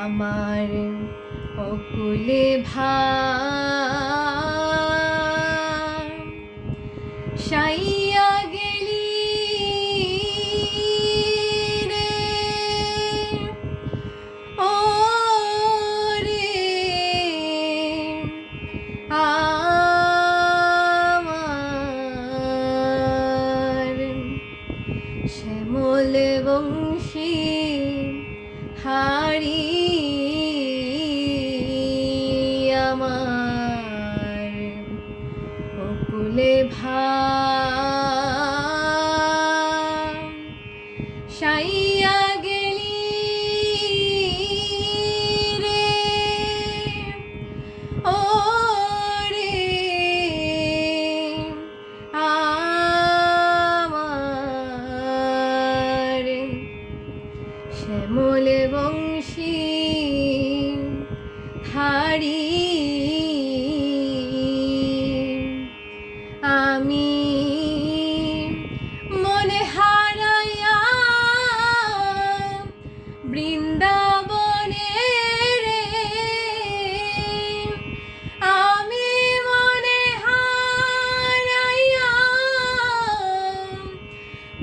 আমার অকুলে ভাইয়া সাইয়া গেলি রে। ও রে আমার আমার অকুলে ভাই সাইয়া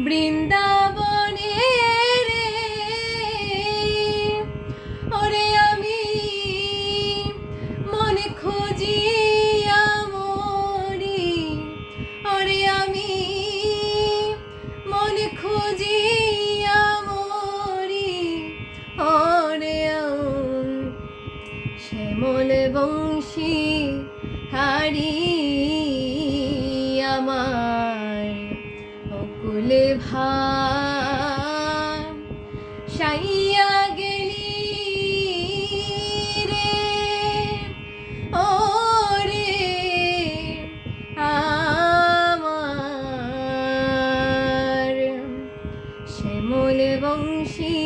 বৃন্দাবনে রে ওরে আমি মনে খুঁজিয়া মরি ওরে আমি মনে খুঁজিয়া মরি ওরে শ্যামল বংশী হারি আমার। অকুলে ভাই সাইয়া গেলি রে। রে বংশী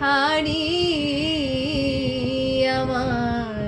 হারি আমার